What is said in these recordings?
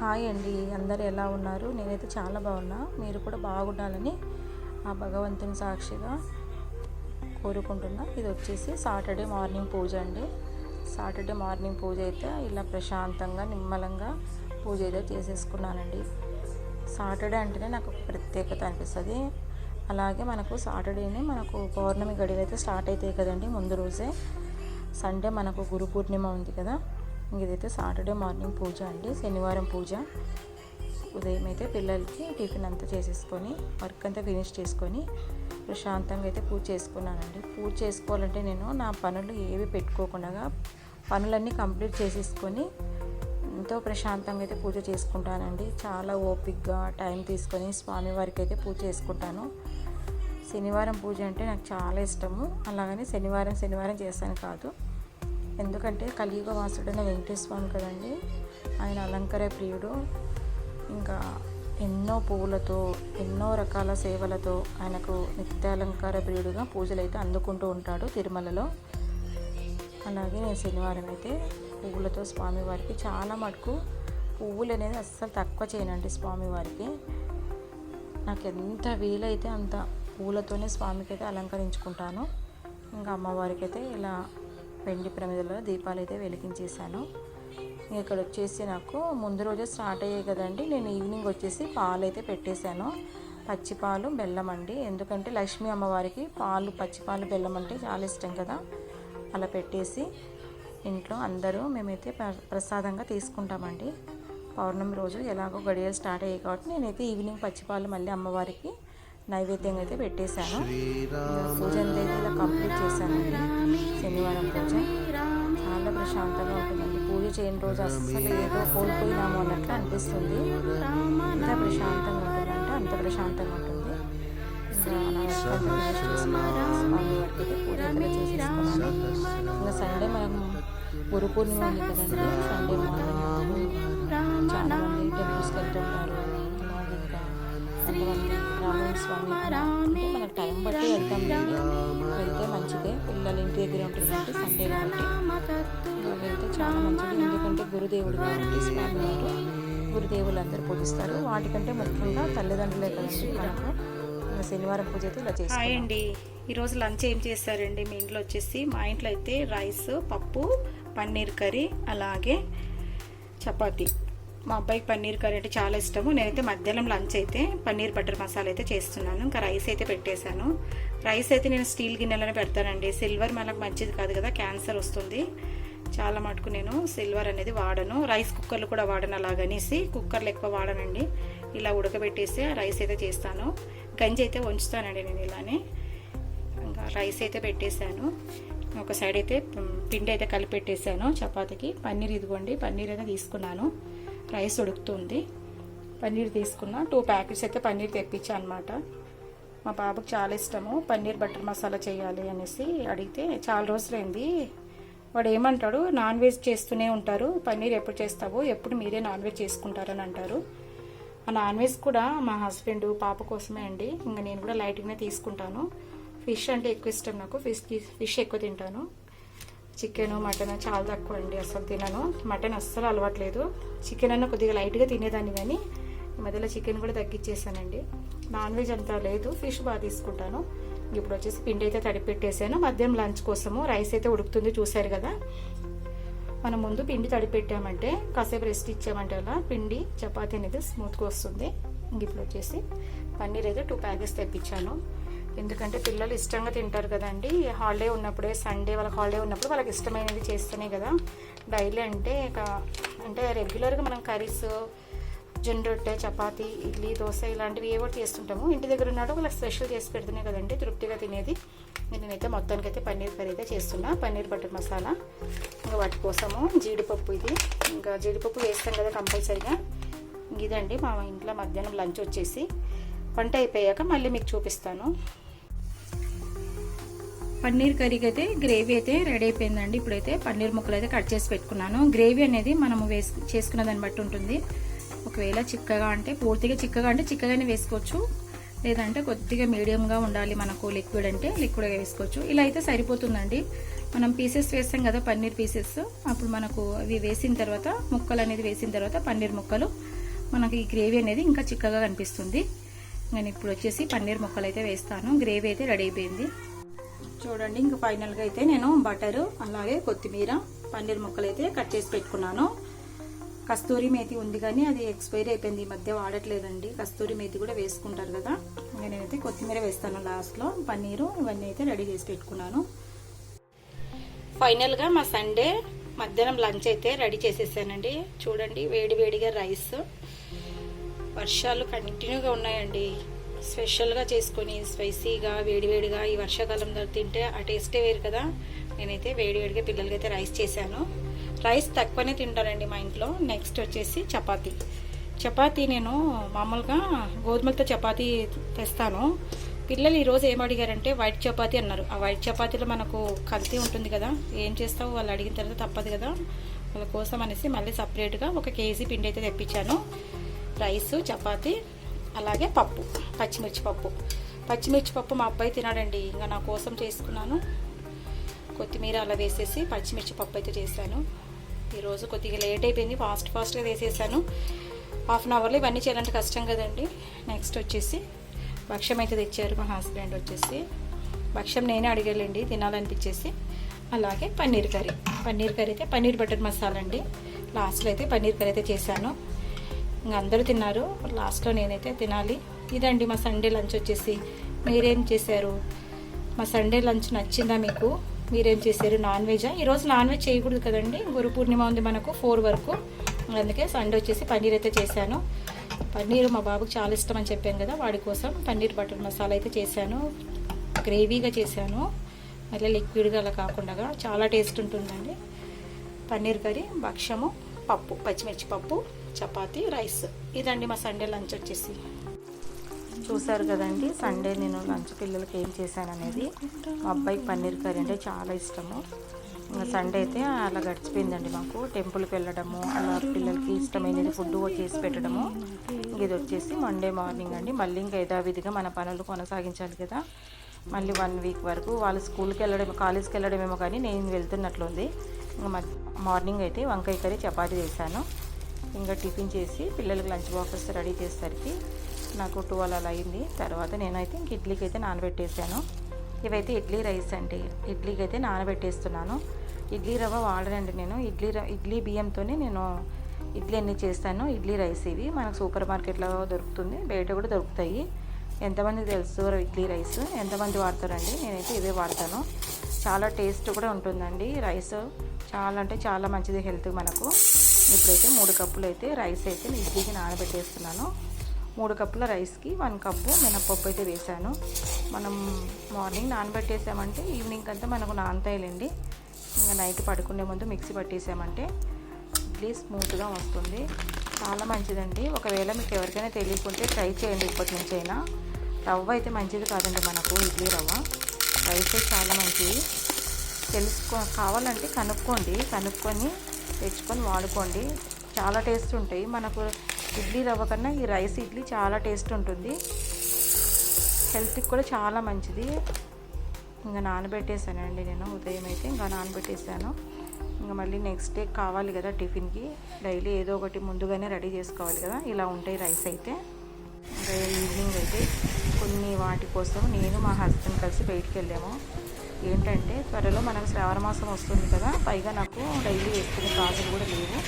Hi అండి అందరు ఎలా ఉన్నారు? నేనైతే చాలా బాగున్నా. మీరు కూడా బాగుండాలని ఆ భగవంతుని సాక్షిగా కోరుకుంటున్నా. ఇది వచ్చేసి సాటర్డే మార్నింగ్ పూజ అండి. సాటర్డే మార్నింగ్ పూజ అయితే ఇలా ప్రశాంతంగా నిమ్మలంగా పూజ అయితే చేసేసుకున్నానండి. సాటర్డే అంటేనే నాకు ఒక ప్రత్యేకత అనిపిస్తుంది. అలాగే మనకు సాటర్డేనే మనకు పౌర్ణమి గడియలు అయితే స్టార్ట్ అవుతాయి కదండి ముందు రోజే. సండే మనకు గురు పూర్ణిమ ఉంది కదా. ఇదైతే సాటర్డే మార్నింగ్ పూజ అండి శనివారం పూజ. ఉదయం అయితే పిల్లలకి టిఫిన్ అంతా చేసేసుకొని వర్క్ అంతా ఫినిష్ చేసుకొని ప్రశాంతంగా అయితే పూజ చేసుకున్నానండి. పూజ చేసుకోవాలంటే నేను నా పనులు ఏవి పెట్టుకోకుండా పనులన్నీ కంప్లీట్ చేసేసుకొని ఎంతో ప్రశాంతంగా అయితే పూజ చేసుకుంటానండి. చాలా ఓపిక్గా టైం తీసుకొని స్వామివారికి అయితే పూజ చేసుకుంటాను. శనివారం పూజ అంటే నాకు చాలా ఇష్టము. అలాగని శనివారం శనివారం చేస్తాను కాదు. ఎందుకంటే కలియుగ వాసుడైన వెంకటేశ్వర స్వామి కదండి. ఆయన అలంకార ప్రియుడు. ఇంకా ఎన్నో పువ్వులతో ఎన్నో రకాల సేవలతో ఆయనకు నిత్యాలంకార ప్రియుడుగా పూజలు అయితే అందుకుంటూ ఉంటాడు తిరుమలలో. అలాగే నేను శనివారం అయితే పువ్వులతో స్వామివారికి చాలా మటుకు పువ్వులు అనేది అస్సలు తక్కువ చేయనండి స్వామివారికి. నాకు ఎంత వీలైతే అంత పూలతోనే స్వామికి అయితే అలంకరించుకుంటాను. ఇంకా అమ్మవారికి అయితే ఇలా వెండి ప్రమిదలో దీపాలు అయితే వెలిగించేశాను. ఇక్కడ వచ్చేసి నాకు ముందు రోజే స్టార్ట్ అయ్యాయి కదండి. నేను ఈవినింగ్ వచ్చేసి పాలు అయితే పెట్టేశాను. పచ్చిపాలు బెల్లం అండి. ఎందుకంటే లక్ష్మీ అమ్మవారికి పాలు పచ్చిపాలు బెల్లం అంటే చాలా ఇష్టం కదా. అలా పెట్టేసి ఇంట్లో అందరూ మేమైతే ప్ర- ప్రసాదంగా తీసుకుంటామండి. పౌర్ణమి రోజు ఎలాగో గడియలు స్టార్ట్ అయ్యాయి కాబట్టి నేనైతే ఈవినింగ్ పచ్చిపాలు మళ్ళీ అమ్మవారికి నైవేద్యంగా అయితే పెట్టేశాను పూజ అంతా ఇలా కంప్లీట్ చేశానండి శనివారం పూజ చాలా ప్రశాంతంగా ఉంటుందండి. పూజ చేయని రోజు అస్సలు ఏదో కోల్పోయినాము అన్నట్లు అనిపిస్తుంది. ఎంత ప్రశాంతంగా ఉంటుందంటే అంత ప్రశాంతంగా ఉంటుంది. ఇంకా సండే మనం గురు పూర్ణిమ ఉంది కదండి. సండే మార్నింగ్ చాలా మంది టెంపుల్స్కి వెళ్తుంటారు. కొంతమంది స్వామి అంటే మనకు టైం బట్టి వెళ్తాం వెళ్తే మంచిదే. పిల్లలు ఇంటి దగ్గర ఉంటుంది కాబట్టి సండే కాబట్టి. వెళ్తే చాలా మంచిది. ఎందుకంటే గురుదేవుడు కాబట్టి స్వామి వారు గురుదేవులు అందరూ పూజిస్తారు. వాటికంటే ముఖ్యంగా తల్లిదండ్రులే కదండి మనకు. శనివారం పూజ అయితే ఇలా హాయ్ ఈరోజు లంచ్ ఏం చేశారండి? మీ ఇంట్లో వచ్చేసి మా ఇంట్లో అయితే రైస్ పప్పు పన్నీర్ కర్రీ అలాగే చపాతి. మా అబ్బాయికి పన్నీర్ కర్రీ అంటే చాలా ఇష్టము. నేనైతే మధ్యాహ్నం లంచ్ అయితే పన్నీర్ బటర్ మసాలా అయితే చేస్తున్నాను. ఇంకా రైస్ అయితే పెట్టేశాను. రైస్ అయితే నేను స్టీల్ గిన్నెలోనే పెడతానండి. సిల్వర్ మనకు మంచిది కాదు కదా క్యాన్సర్ వస్తుంది. చాలా మటుకు నేను సిల్వర్ అనేది వాడను. రైస్ కుక్కర్లు కూడా వాడను అలాగనేసి కుక్కర్లు ఎక్కువ వాడనండి. ఇలా ఉడకబెట్టేసి రైస్ అయితే చేస్తాను. గంజి అయితే వంచుతానండి నేను ఇలానే. ఇంకా రైస్ అయితే పెట్టేశాను. ఒక సైడ్ అయితే పిండి అయితే కలిపి పెట్టేశాను చపాతీకి. పన్నీర్ ఇదిగోండి పన్నీర్ అయితే తీసుకున్నాను. రైస్ ఉడుకుతుంది. పన్నీర్ తీసుకున్నా టూ ప్యాకెట్స్ అయితే పన్నీర్ తెప్పించా అనమాట మా బాబుకి చాలా ఇష్టము పన్నీర్ బటర్ మసాలా చేయాలి అనేసి అడిగితే చాలా రోజులైంది. వాడు ఏమంటాడు నాన్ వెజ్ చేస్తూనే ఉంటారు పన్నీర్ ఎప్పుడు చేస్తావో ఎప్పుడు మీరే నాన్ వెజ్ చేసుకుంటారని అంటారు. ఆ నాన్ వెజ్ కూడా మా హస్బెండ్ పాప కోసమే అండి. ఇంకా నేను కూడా లైట్గానే తీసుకుంటాను. ఫిష్ అంటే ఎక్కువ ఇష్టం నాకు ఫిష్ ఫిష్ ఎక్కువ తింటాను. చికెన్ మటన్ చాలా తక్కువ అండి అసలు తినను. మటన్ అస్సలు అలవాట్లేదు. చికెన్ అన్న కొద్దిగా లైట్గా తినేదాన్ని కానీ ఈ మధ్యలో చికెన్ కూడా తగ్గించేసానండి నాన్ వెజ్ అంతా లేదు ఫిష్ బాగా తీసుకుంటాను. ఇప్పుడు వచ్చేసి పిండి అయితే తడిపెట్టేసాను మధ్యాహ్నం లంచ్ కోసము రైస్ అయితే ఉడుకుతుంది చూశారు కదా. మనం ముందు పిండి తడిపెట్టామంటే కాసేపు రెస్ట్ ఇచ్చామంటే అలా పిండి చపాతీ అనేది స్మూత్గా వస్తుంది. ఇప్పుడు వచ్చేసి పన్నీర్ అయితే టూ ప్యాకెట్స్ తెప్పించాను. ఎందుకంటే పిల్లలు ఇష్టంగా తింటారు కదండి. హాలిడే ఉన్నప్పుడే సండే వాళ్ళకి హాలిడే ఉన్నప్పుడు వాళ్ళకి ఇష్టమైనది చేస్తేనే కదా. డైలీ అంటే ఇక అంటే రెగ్యులర్గా మనం కర్రీస్ జొన్న రొట్టె చపాతీ ఇడ్లీ దోశ ఇలాంటివి ఏవో చేస్తుంటాము. ఇంటి దగ్గర ఉన్నాడు వాళ్ళకి స్పెషల్ చేసి పెడితేనే కదండి తృప్తిగా తినేది. నేనైతే మొత్తానికి అయితే పన్నీర్ కర్రీ అయితే చేస్తున్నా. పన్నీర్ బటర్ మసాలా ఇంకా వాటి కోసము జీడిపప్పు ఇది. ఇంకా జీడిపప్పు వేస్తాం కదా కంపల్సరీగా. ఇదండి మా ఇంట్లో మధ్యాహ్నం లంచ్ వచ్చేసి. వంట అయిపోయాక మళ్ళీ మీకు చూపిస్తాను. పన్నీర్ కర్రీకి అయితే గ్రేవీ అయితే రెడీ అయిపోయిందండి. ఇప్పుడైతే పన్నీర్ ముక్కలు అయితే కట్ చేసి పెట్టుకున్నాను. గ్రేవీ అనేది మనము వేసు చేసుకున్న దాన్ని బట్టి ఉంటుంది. ఒకవేళ చిక్కగా అంటే పూర్తిగా చిక్కగా అంటే చిక్కగానే వేసుకోవచ్చు. లేదంటే కొద్దిగా మీడియంగా ఉండాలి మనకు లిక్విడ్ అంటే లిక్విడ్గా వేసుకోవచ్చు. ఇలా అయితే సరిపోతుందండి. మనం పీసెస్ వేస్తాం కదా పన్నీర్ పీసెస్. అప్పుడు మనకు అవి వేసిన తర్వాత ముక్కలు అనేది వేసిన తర్వాత పన్నీర్ ముక్కలు. మనకి ఈ గ్రేవీ అనేది ఇంకా చిక్కగా కనిపిస్తుంది. నేను ఇప్పుడు వచ్చేసి పన్నీర్ ముక్కలు అయితే వేస్తాను. గ్రేవీ అయితే రెడీ అయిపోయింది. చూడండి ఇంకా ఫైనల్గా అయితే నేను బటరు అలాగే కొత్తిమీర పన్నీర్ ముక్కలు అయితే కట్ చేసి పెట్టుకున్నాను. కస్తూరి మేతి ఉంది కానీ అది ఎక్స్పైరీ అయిపోయింది ఈ మధ్య వాడట్లేదండి. కస్తూరి మేతి కూడా వేసుకుంటారు కదా ఇంకా నేనైతే కొత్తిమీర వేస్తాను లాస్ట్లో. పన్నీరు ఇవన్నీ అయితే రెడీ చేసి పెట్టుకున్నాను. ఫైనల్గా మా సండే మధ్యాహ్నం లంచ్ అయితే రెడీ చేసేసానండి. చూడండి వేడి వేడిగా రైస్. వర్షాలు కంటిన్యూగా ఉన్నాయండి. స్పెషల్గా చేసుకొని స్పైసీగా వేడివేడిగా ఈ వర్షాకాలంలో తింటే ఆ టేస్టే వేరు కదా. నేనైతే వేడివేడిగా పిల్లలకైతే రైస్ చేశాను. రైస్ తక్కువనే తింటారండి మా ఇంట్లో. నెక్స్ట్ వచ్చేసి చపాతీ. చపాతీ నేను మామూలుగా గోధుమలతో చపాతీ తెస్తాను. పిల్లలు ఈరోజు ఏం అడిగారంటే వైట్ చపాతీ అన్నారు. ఆ వైట్ చపాతీలో మనకు కల్తీ ఉంటుంది కదా. ఏం చేస్తావు? వాళ్ళు అడిగిన తర్వాత తప్పదు కదా. వాళ్ళ కోసం అనేసి మళ్ళీ సపరేట్గా ఒక కేజీ పిండి అయితే తెప్పించాను. రైస్ చపాతీ అలాగే పప్పు పచ్చిమిర్చి పప్పు. పచ్చిమిర్చి పప్పు మా అబ్బాయి తినాడండి. ఇంకా నా కోసం చేసుకున్నాను. కొత్తిమీర అలా వేసేసి పచ్చిమిర్చి పప్పు అయితే చేశాను. ఈరోజు కొద్దిగా లేట్ అయిపోయింది. ఫాస్ట్ ఫాస్ట్గా వేసేసాను. హాఫ్ అన్ అవర్లో ఇవన్నీ చేయాలంటే కష్టం కదండి. నెక్స్ట్ వచ్చేసి భక్ష్యం అయితే తెచ్చారు మా హస్బెండ్ వచ్చేసి. భక్ష్యం నేనే అడిగాలండి తినాలనిపించేసి. అలాగే పన్నీర్ కర్రీ. పన్నీర్ కర్రీ అయితే పన్నీర్ బటర్ మసాలా అండి. లాస్ట్లో అయితే పన్నీర్ కర్రీ అయితే చేశాను. ఇంకా అందరూ తిన్నారు. లాస్ట్లో నేనైతే తినాలి. ఇదండి మా సండే లంచ్ వచ్చేసి. మీరేం చేశారు? మా సండే లంచ్ నచ్చిందా మీకు? మీరేం చేశారు? నాన్ వెజా ఈరోజు నాన్ వెజ్ చేయకూడదు కదండి. గురు పూర్ణిమ ఉంది మనకు ఫోర్ వరకు. అందుకే సండే వచ్చేసి పన్నీర్ అయితే చేశాను. పన్నీర్ మా బాబుకి చాలా ఇష్టం అని చెప్పాను కదా వాడి కోసం పన్నీర్ బటర్ మసాలా అయితే చేశాను. గ్రేవీగా చేశాను. మళ్ళీ లిక్విడ్గా అలా కాకుండా చాలా టేస్ట్ ఉంటుందండి. పన్నీర్ కర్రీ భక్ష్యము పప్పు పచ్చిమిర్చి పప్పు. చపాతి రైస్. ఇదండి మా సండే లంచ్ వచ్చేసి. చూసారు కదండి సండే నేను లంచ్ పిల్లలకి ఏం చేశాను అనేది మా అబ్బాయికి పన్నీర్ కర్రీ అంటే చాలా ఇష్టము. ఇంకా సండే అయితే అలా గడిచిపోయిందండి మాకు. టెంపుల్కి వెళ్ళడము అలా పిల్లలకి ఇష్టమైనది ఫుడ్ చేసి పెట్టడము. ఇది వచ్చేసి మండే మార్నింగ్ అండి. మళ్ళీ ఇంకా యథావిధిగా మన పనులు కొనసాగించాలి కదా. మళ్ళీ వన్ వీక్ వరకు వాళ్ళు స్కూల్కి వెళ్ళడం కాలేజ్కి వెళ్ళడమేమో కానీ నేను వెళ్తున్నట్లుంది. ఇంకా మార్నింగ్ అయితే వంకాయ కర్రీ చపాతీ చేశాను. ఇంకా టిఫిన్ చేసి పిల్లలకి లంచ్ బాక్సెస్ రెడీ చేసేసరికి నాకు ట్వెల్వ్ అలా అయింది. తర్వాత నేనైతే ఇంక ఇడ్లీకి అయితే నానబెట్టేసాను. ఇవైతే ఇడ్లీ రైస్ అండి. ఇడ్లీకి అయితే నానబెట్టేస్తున్నాను. ఇడ్లీ రవ్వ వాడనండి నేను. ఇడ్లీ ర ఇడ్లీ బియ్యంతోనే నేను ఇడ్లీ అన్ని చేస్తాను. ఇడ్లీ రైస్ ఇవి మనకు సూపర్ మార్కెట్లో దొరుకుతుంది. బయట కూడా దొరుకుతాయి. ఎంతమందికి తెలుసు ఇడ్లీ రైస్? ఎంతమంది వాడతారండి? నేనైతే ఇవే వాడతాను. చాలా టేస్ట్ కూడా ఉంటుందండి. రైస్ చాలా అంటే చాలా మంచిది హెల్త్ మనకు. ఇప్పుడైతే మూడు కప్పులు అయితే రైస్ అయితే నేను ఇడ్లీకి నానబెట్టేస్తున్నాను. మూడు కప్పుల రైస్కి వన్ కప్పు మినపప్పు అయితే వేసాను. మనం మార్నింగ్ నానబెట్టేసామంటే ఈవినింగ్ అంతా మనకు నానతాయిలండి. ఇంకా నైట్ పడుకునే ముందు మిక్సీ పట్టేసామంటే ఇడ్లీ స్మూత్గా వస్తుంది. చాలా మంచిదండి. ఒకవేళ మీకు ఎవరికైనా తెలియకుంటే ట్రై చేయండి ఇప్పటి నుంచి అయినా రవ్వ అయితే మంచిది కాదండి మనకు ఇడ్లీ రవ్వ. రైస్ చాలా మంచిది. తెలుసుకో కావాలంటే కనుక్కోండి. కనుక్కొని తెచ్చుకొని వాడుకోండి. చాలా టేస్ట్ ఉంటాయి. మనకు ఇడ్లీ రవ్వ కన్నా ఈ రైస్ ఇడ్లీ చాలా టేస్ట్ ఉంటుంది. హెల్త్కి కూడా చాలా మంచిది. ఇంకా నానబెట్టేసానండి నేను. ఉదయం అయితే ఇంకా నానబెట్టేసాను. ఇంకా మళ్ళీ నెక్స్ట్ డే కావాలి కదా టిఫిన్కి. డైలీ ఏదో ఒకటి ముందుగానే రెడీ చేసుకోవాలి కదా. ఇలా ఉంటాయి రైస్ అయితే. ఈవినింగ్ అయితే కొన్ని వాటి కోసం నేను మా హస్బెండ్ కలిసి బయటికి వెళ్ళాము. ఏంటంటే త్వరలో మనకు శ్రావణ మాసం వస్తుంది కదా పైగా నాకు డైలీ వేసుకునే గాజులు కూడా లేవు.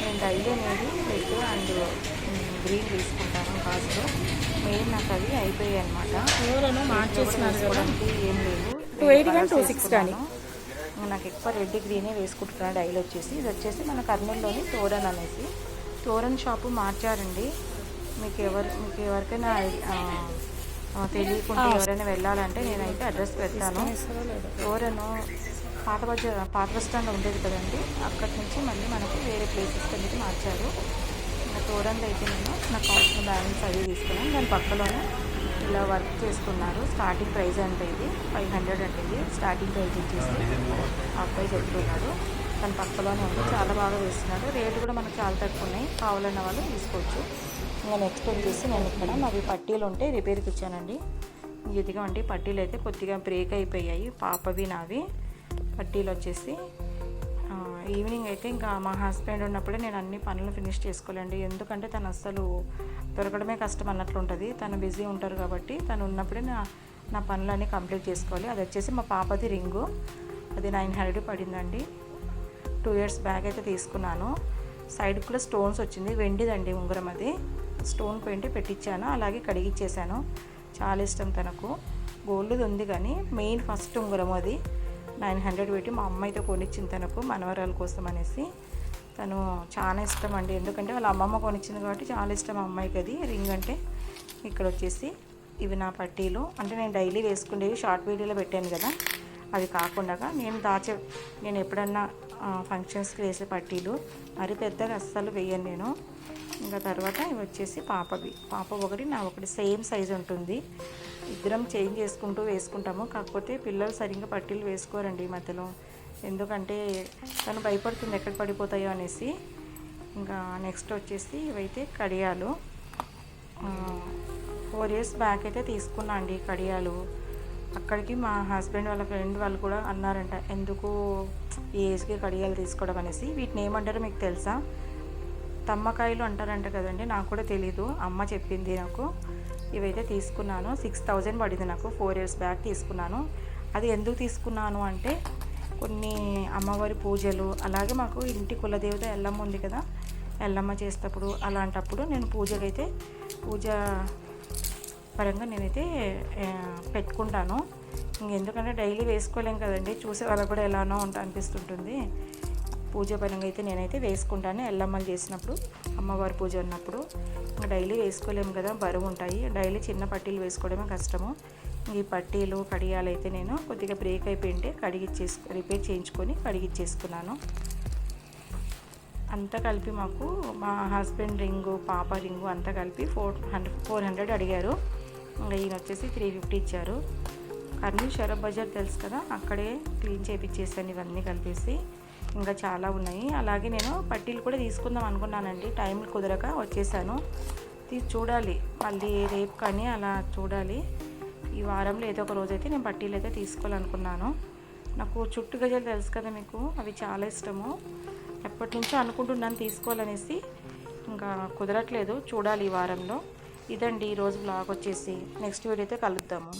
నేను డైలీ అనేది రెడ్ అండ్ గ్రీన్ తీసుకుంటాను గాజులు మెయిన్ నాకు అవి అయిపోయాయి అనమాట ఏం లేవు నాకు ఎక్కువ రెడ్ గ్రీనే వేసుకుంటున్నాను డైలీ వచ్చేసి. ఇది వచ్చేసి మన కర్నూలులోని తోరన్ అనేసి. తోరన్ షాపు మార్చారండి. మీకు ఎవరు మీకు ఎవరికైనా తెలియకుండా ఎవరైనా వెళ్ళాలంటే నేనైతే అడ్రస్ పెడతాను. తోరను పాత బజార్ పాత బస్ స్టాండ్ ఉండేది కదండి. అక్కడి నుంచి మళ్ళీ మనకి వేరే ప్లేసెస్కి అనేది మార్చారు. ఇంకా తోరన్లో అయితే నేను నాకు కావాల్సిన బ్యాలెన్స్ అవి తీసుకున్నాను. దాని పక్కలోనే ఇలా వర్క్ చేస్తున్నారు స్టార్టింగ్ ప్రైస్ అంటే ఇది. ఫైవ్ హండ్రెడ్ అంటే ఇది. స్టార్టింగ్ ప్రైస్ వచ్చేసి ఆ అబ్బాయి చెప్తున్నాడు. దాని పక్కలోనే ఉంది. చాలా బాగా వేస్తున్నాడు రేటు కూడా మనకు చాలా తక్కువ ఉన్నాయి. కావాలన్న వాళ్ళు తీసుకోవచ్చు. ఇంకా నెక్స్ట్ వచ్చేసి నేను ఇక్కడ నావి పట్టీలు ఉంటే రిపేర్కి ఇచ్చానండి. ఇదిగా అంటే పట్టీలు అయితే కొద్దిగా బ్రేక్ అయిపోయాయి పాపవి నావి. పట్టీలు వచ్చేసి ఈవినింగ్ అయితే ఇంకా మా హస్బెండ్ ఉన్నప్పుడే నేను అన్ని పనులు ఫినిష్ చేసుకోలేండి. ఎందుకంటే తను అస్సలు దొరకడమే కష్టం అన్నట్లు ఉంటుంది. తను బిజీ ఉంటారు కాబట్టి తను ఉన్నప్పుడే నా నా పనులన్నీ కంప్లీట్ చేసుకోవాలి. అది వచ్చేసి మా పాపది రింగు. అది నైన్ హండ్రెడ్ పడిందండి. టూ ఇయర్స్ బ్యాగ్ అయితే తీసుకున్నాను. సైడ్ కూడా స్టోన్స్ వచ్చింది. వెండిదండి ఉంగరం అది. స్టోన్ పెయింట్ పెట్టించాను అలాగే కడిగిచ్చేసాను. చాలా ఇష్టం తనకు. గోల్డ్ది ఉంది కానీ మెయిన్ ఫస్ట్ ఉంగరం అది. నైన్ హండ్రెడ్ పెట్టి మా అమ్మాయితో కొనిచ్చింది తనకు మనవరాల కోసం అనేసి. తను చాలా ఇష్టం అండి. ఎందుకంటే వాళ్ళ అమ్మమ్మ కొనిచ్చింది కాబట్టి చాలా ఇష్టం అమ్మాయికి అది. రింగ్ అంటే ఇక్కడ వచ్చేసి ఇవి నా పట్టీలు. అంటే నేను డైలీ వేసుకునేవి షార్ట్ వీడియోలో పెట్టాను కదా. అది కాకుండా నేను దాచే నేను ఎప్పుడన్నా ఫంక్షన్స్కి వేసే పట్టీలు. మరి పెద్దగా అస్సలు వేయను నేను. ఇంకా తర్వాత ఇవి వచ్చేసి పాపవి. పాప ఒకటి నా ఒకటి సేమ్ సైజ్ ఉంటుంది. ఇద్దరం చేంజ్ చేసుకుంటూ వేసుకుంటాము. కాకపోతే పిల్లలు సరిగ్గా పట్టీలు వేసుకోరండి ఈ మధ్యలో. ఎందుకంటే తను భయపడుతుంది ఎక్కడ పడిపోతాయో అనేసి. ఇంకా నెక్స్ట్ వచ్చేసి ఇవైతే కడియాలు. ఫోర్ ఇయర్స్ బ్యాక్ అయితే తీసుకున్నా అండి కడియాలు. అక్కడికి మా హస్బెండ్ వాళ్ళ ఫ్రెండ్ వాళ్ళు కూడా అన్నారంట ఎందుకు ఈ ఏజ్కి కడియాలు తీసుకోవడం అనేసి? వీటిని ఏమంటారో మీకు తెలుసా? తమ్మకాయలు అంటారంట కదండి నాకు కూడా తెలీదు. అమ్మ చెప్పింది నాకు. ఇవైతే తీసుకున్నాను. సిక్స్ థౌజండ్ పడింది నాకు. ఫోర్ ఇయర్స్ బ్యాక్ తీసుకున్నాను. అది ఎందుకు తీసుకున్నాను అంటే కొన్ని అమ్మవారి పూజలు అలాగే మాకు ఇంటి కులదేవత ఎల్లమ్మ ఉంది కదా ఎల్లమ్మ చేసేటప్పుడు అలాంటప్పుడు నేను పూజకైతే పూజ పరంగా నేనైతే పెట్టుకుంటాను. ఎందుకంటే డైలీ వేసుకోలేం కదండి. చూసే వాళ్ళకు కూడా ఎలానో ఉంటా అనిపిస్తుంటుంది. పూజ పరంగా అయితే నేనైతే వేసుకుంటాను. ఎల్లమ్మలు చేసినప్పుడు అమ్మవారి పూజ ఉన్నప్పుడు ఇంకా డైలీ వేసుకోలేము కదా బరువు ఉంటాయి. డైలీ చిన్న పట్టీలు వేసుకోవడమే కష్టము. ఈ పట్టీలు కడియాలు అయితే నేను కొద్దిగా బ్రేక్ అయిపోయింటే కడిగిచ్చేసు రిపేర్ చేయించుకొని కడిగిచ్చేసుకున్నాను. అంతా కలిపి మాకు మా హస్బెండ్ రింగు పాప రింగు అంతా కలిపి ఫోర్ హండ్రెడ్ ఫోర్ హండ్రెడ్ అడిగారు. ఇంకా ఈయన వచ్చేసి త్రీ ఫిఫ్టీ ఇచ్చారు. కర్నూలు షరబ్ బజార్ తెలుసు కదా అక్కడే క్లీన్ చేయించేసాను ఇవన్నీ కలిపేసి. ఇంకా చాలా ఉన్నాయి. అలాగే నేను పట్టీలు కూడా తీసుకుందాం అనుకున్నానండి. టైం కుదరక వచ్చేసాను. తీసి చూడాలి. మళ్ళీ రేపు కానీ అలా చూడాలి. ఈ వారంలో ఏదో ఒక రోజు అయితే నేను పట్టీలు అయితే తీసుకోవాలనుకున్నాను. నాకు చుట్టు గజలు తెలుసు కదా మీకు అవి చాలా ఇష్టము. ఎప్పటి నుంచో అనుకుంటున్నాను తీసుకోవాలనేసి. ఇంకా కుదరట్లేదు. చూడాలి ఈ వారంలో. ఇదండి ఈరోజు బ్లాగ్ వచ్చేసి. నెక్స్ట్ వీడియో అయితే కలుద్దాము.